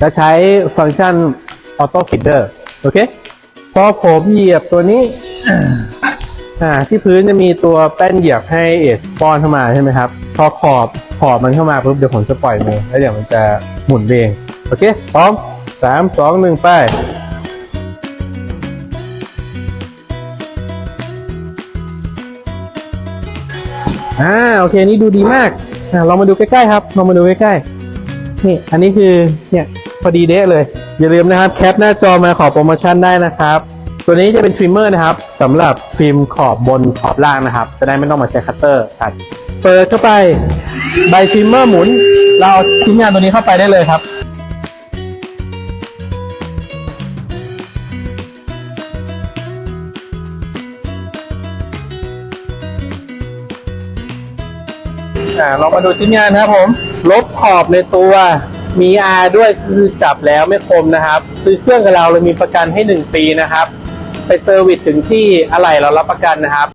จะใช้ฟังก์ชัน Auto Feeder โอเค พอผมเหยียบตัวนี้อ่าที่พื้นจะมีตัวแป้นเหยียบให้เอสป้อนเข้ามาใช่ไหมครับ พอขอบขอบมันเข้ามาปุ๊บเดี๋ยวผมจะปล่อยมือแล้วเดี๋ยวมันจะหมุนเองโอเค พร้อมสามสองหนึ่งไปอ่าโอเคนี่ดูดีมากอ่าลองมาดูใกล้ๆครับลองมาดูใกล้ๆนี่อันนี้คือเนี่ย พอดีเดะเลย อย่าลืมนะครับแคปหน้าจอมาขอโปรโมชั่นได้นะครับ ตัวนี้จะเป็นทริมเมอร์นะครับสำหรับฟิล์มขอบบนขอบล่างนะครับ จะได้ไม่ต้องมาใช้คัตเตอร์ตัดเปิดเข้าไปใบทริมเมอร์หมุน เราเอาชิ้นงานตัวนี้เข้าไปได้เลยครับอ่าเรามาดูชิ้นงานครับผม ลบขอบในตัว มี R ด้วยคือจับแล้วไม่คมนะครับ ซื้อเครื่องกับเราเรามีประกันให้ 1 ปีนะครับ ไปเซอร์วิสถึงที่อะไรเรารับประกันนะครับ